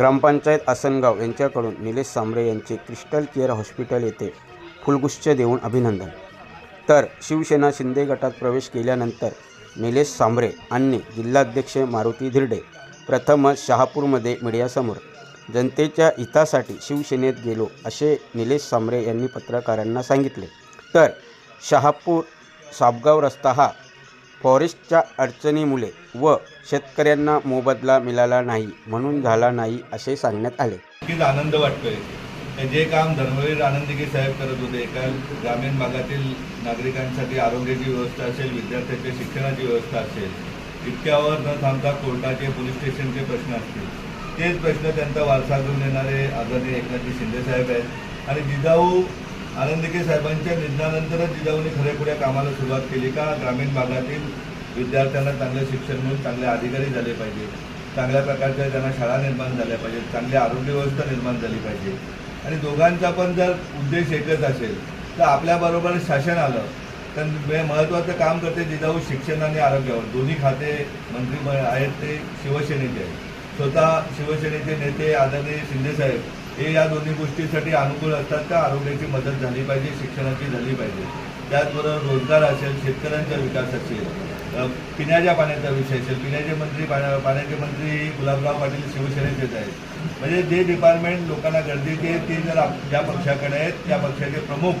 ग्रामपंचायत आसनगाव यांच्याकडून निलेश सांबरे यांचे crystal care hospital येथे फुलगुच्छ देऊन अभिनंदन. तर शिवसेना शिंदे गटात प्रवेश केल्यानंतर निलेश सांबरे आणि जिल्हाध्यक्ष मारुती धिरडे प्रथमच शहापूरमध्ये मीडियासमोर. जनतेच्या हितासाठी शिवसेनेत गेलो असे निलेश सांबरे यांनी पत्रकारांना सांगितले. तर शहापूर सापगाव रस्ता हा फॉरेस्टच्या अडचणीमुळे व शेतकऱ्यांना मोबदला मिळाला नाही म्हणून झाला नाही असे सांगण्यात आले. नक्कीच आनंद वाटतोय. जे काम धर्मवीर आनंदगी साहेब करत होते एका ग्रामीण भागातील नागरिकांसाठी आरोग्याची व्यवस्था असेल विद्यार्थ्यांच्या शिक्षणाची व्यवस्था असेल इतक्यावर न थांबता कोर्टाचे पोलीस स्टेशनचे प्रश्न असतील. तेच प्रश्न त्यांचा वारसा घेऊन येणारे आदरणीय एकनाथजी शिंदे साहेब आहेत. आणि जिजाऊ आनंदके साहेबांच्या निधनानंतरच जिजाऊने खऱ्याखुऱ्या कामाला सुरुवात केली का? ग्रामीण भागातील विद्यार्थ्यांना चांगलं शिक्षण मिळून चांगले अधिकारी झाले पाहिजे. चांगल्या प्रकारच्या त्यांना शाळा निर्माण झाल्या पाहिजेत. चांगली आरोग्य व्यवस्था निर्माण झाली पाहिजे. आणि दोघांचा पण जर उद्देश एकच असेल तर आपल्याबरोबर शासन आलं तर महत्त्वाचं काम करते जिजाऊ शिक्षण आणि आरोग्यावर. दोन्ही खाते मंत्री आहेत ते शिवसेनेचे. आहेत स्वतः शिवसेनेचे नेते आदरणीय शिंदेसाहेब हे या दोन्ही गोष्टीसाठी अनुकूल असतात तर आरोग्याची मदत झाली पाहिजे शिक्षणाची झाली पाहिजे. त्याचबरोबर रोजगार असेल शेतकऱ्यांचा विकास असेल पिण्याच्या पाण्याचा विषय असेल पिण्याचे मंत्री पाण्या पाण्याचे मंत्री गुलाबराव पाटील शिवसेनेचेच आहेत. म्हणजे जे डिपार्टमेंट लोकांना गरजेचे आहे ते जर ज्या पक्षाकडे आहेत त्या पक्षाचे प्रमुख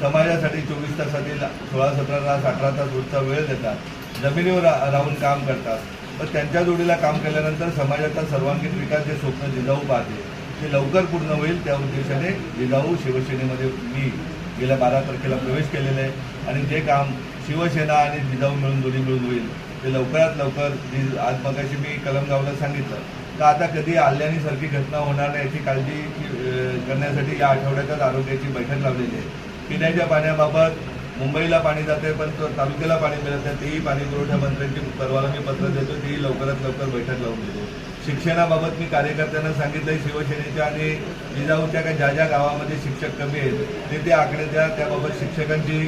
समाजासाठी चोवीस तासातील सोळा सतरा तास अठरा तास रोजचा वेळ देतात. जमिनीवर रा- राहून काम करतात. पण त्यांच्या जोडीला काम केल्यानंतर समाजाचा सर्वांगीण विकास हे स्वप्न जिजाऊ पाहते. ते लवकर पूर्ण होईल त्या उद्देशाने जिजाऊ शिवसेनेमध्ये मी गेल्या बारा तारखेला प्रवेश केलेला आहे. आणि जे काम शिवसेना आणि जिजाऊ मिळून दोन्ही मिळून होईल ते लवकरात लवकर जी आज मगाशी मी कलमगावला सांगितलं. तर आता कधी आल्यानीसारखी घटना होणार नाही याची काळजी करण्यासाठी या आठवड्यातच आरोग्याची बैठक लावलेली आहे. पिण्याच्या पाण्याबाबत मुंबईला पाणी जाते पण तो तालुक्याला पाणी मिळत नाही तेही पाणी पुरवठा मंत्र्यांची परवाला मी पत्र देतो तेही लवकरात लवकर बैठक लावून देतो. शिक्षणाबाबत मी कार्यकर्त्यांना सांगितलं शिवसेनेच्या आणि जिजाऊच्या काही ज्या ज्या गावामध्ये शिक्षक कमी आहेत ते ते आकडे द्या त्याबाबत शिक्षकांची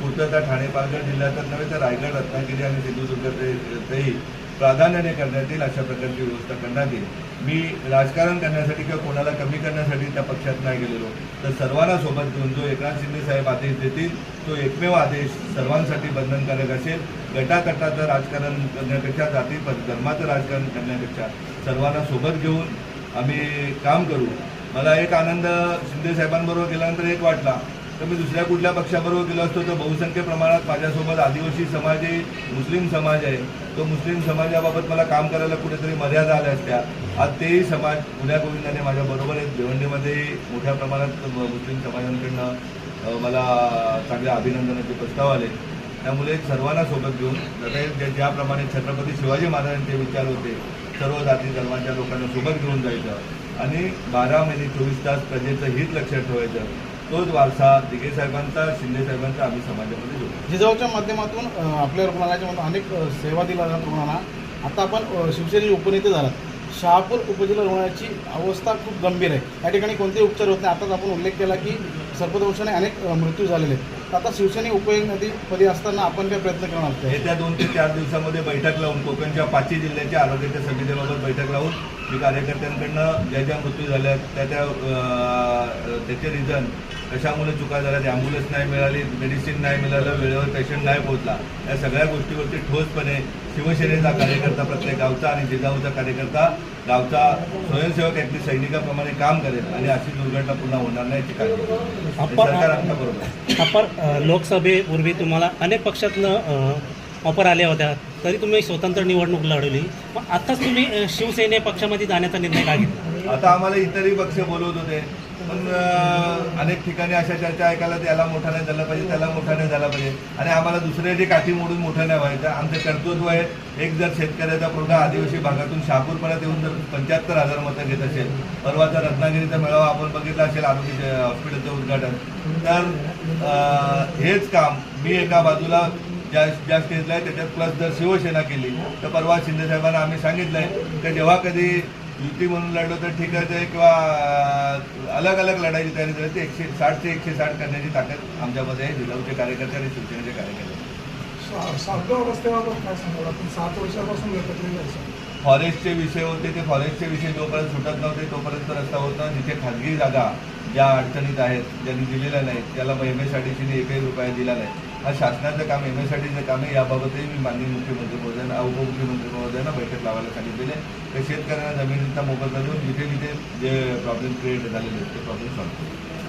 पूर्तता ठाणे पालघर जिल्ह्यातच नव्हे तर रायगड रत्नागिरी आणि सिंधुदुर्गातही प्राधान्याने करण्यात येईल अशा प्रकारची व्यवस्था करण्यात येईल. मी राजकारण करण्यासाठी किंवा कोणाला कमी करण्यासाठी त्या पक्षात नाही गेलेलो. तर सर्वांना सोबत घेऊन जो एकनाथ शिंदे साहेब आदेश देतील तो एकमेव आदेश सर्वांसाठी बंधनकारक असेल. गटागटाचं राजकारण करण्यापेक्षा जाती धर्माचं राजकारण करण्यापेक्षा सर्वांना सोबत घेऊन आम्ही काम करू. मला एक आनंद शिंदे साहेबांबरोबर गेल्यानंतर एक वाटला. तर मी दुसऱ्या कुठल्या पक्षाबरोबर गेलो असतो तर बहुसंख्य प्रमाणात माझ्यासोबत आदिवासी समाज आहे मुस्लिम समाज आहे. तो मुस्लिम समाजाबाबत मला काम करायला कुठेतरी मर्यादा आल्या असत्या. आज तेही समाज पुण्या गोविंदाने माझ्याबरोबर आहेत. भिवंडीमध्ये मोठ्या प्रमाणात मुस्लिम समाजांकडनं मला चांगल्या अभिनंदनाचे प्रस्ताव आले. त्यामुळे सर्वांना सोबत घेऊन आता ज्या- ज्याप्रमाणे छत्रपती शिवाजी महाराजांचे विचार होते सर्व जाती धर्माच्या लोकांना सोबत घेऊन जायचं आणि बारा महिने चोवीस तास प्रजेचं हित लक्षात ठेवायचं. तोच वारसा दिघे साहेबांचा शिंदे साहेबांचा आम्ही समाजामध्ये जोडतो. जिजाऊच्या माध्यमातून आपल्या रुग्णालयाच्या अनेक सेवा दिल्या जातात रुग्णांना. आता आपण शिवसेनेचे उपनेते झालात. शहापूर उपजिल्हा रुग्णालयाची अवस्था खूप गंभीर आहे. या ठिकाणी कोणतेही उपचार होत नाही. आताच आपण उल्लेख केला की सर्पदोषाने अनेक मृत्यू झालेले आहेत. तर आता शिवसेने उपनेतेपदी असताना आपण काय प्रयत्न करणार येत्या दोन ते चार दिवसामध्ये बैठक लावून कोकणच्या पाचही जिल्ह्याच्या आरोग्याच्या समितीबाबत बैठक लावून मी कार्यकर्त्यांकडनं ज्या ज्या मृत्यू झाल्या त्या त्या त्याचे रिझन कशामुळे चुका झाल्या? त्या ॲम्ब्युलन्स नाही मिळाली मेडिसिन नाही मिळालं वेळेवर पेशंट नाही पोहोचला. या सगळ्या गोष्टीवरती ठोसपणे शिवसेनेचा कार्यकर्ता प्रत्येक गावचा आणि जिजाऊचा कार्यकर्ता गावचा स्वयंसेवक अगदी सैनिकाप्रमाणे काम करेल आणि अशी दुर्घटना पुन्हा होणार नाही याची काळजी घेईल. आणि आपण- सरकार आमच्या बरोबर आहे. आपण अ, लोकसभेपूर्वी तुम्हाला अनेक पक्षातनं ऑफर आल्या होत्या. तरी तुम्ही स्वतंत्र निवडणूक लढवली. मग आत्ताच तुम्ही शिवसेने पक्षामध्ये जाण्याचा निर्णय का घेतला? आता आम्हाला इतरही पक्ष बोलवत होते. पण अनेक ठिकाणी अशा चर्चा ऐकायला त्याला मोठा नाही झाला पाहिजे त्याला मोठा नाही झाला पाहिजे. आणि आम्हाला दुसऱ्याची काठी मोडून मोठं नाही व्हायचं. आमचं कर्तृत्व आहे एक जर शेतकऱ्याचा प्रोग्रा आदिवासी भागातून शहापूरपर्यंत येऊन जर पंच्याहत्तर हजार मतं घेत असेल परवाचा रत्नागिरीचा मेळावा आपण बघितला असेल आरोग्य हॉस्पिटलचं उद्घाटन. तर हेच काम मी एका बाजूला ज्या ज्या स्टेजला आहे त्याच्यात प्लस जर शिवसेना केली तर परवा शिंदे साहेबांना आम्ही सांगितलंय की जेव्हा कधी युती म्हणून लढलो तर ठीक आहे ते किंवा अलग अलग लढायची तयारी झाली. ते एकशे साठ ते एकशे साठ करण्याची ताकद आमच्यामध्ये आहे. जिल्हाचे कार्यकर्ते आणि शिवसेनेचे कार्यकर्ते. सातगाव रस्त्याबाबत काय सांगाल आपण सात वर्षापासून. फॉरेस्टचे विषय होते ते फॉरेस्टचे विषय जोपर्यंत सुटत नव्हते तोपर्यंत रस्ता होत जिथे खाजगी जागा ज्या अडचणीत आहेत ज्यांनी दिलेल्या नाहीत त्याला एम एस आर टी सीने एकही रुपया दिला नाही. हा शासनाचं काम एम एस आर टीचं काम आहे. याबाबतही मी माननीय मुख्यमंत्री महोदयांना उपमुख्यमंत्री महोदयांना बैठक लावायला सांगितलेले तर शेतकऱ्यांना जमिनीचा मोबदला देऊन जिथे जिथे जे प्रॉब्लेम क्रिएट झालेले आहेत ते प्रॉब्लेम सॉल्व्ह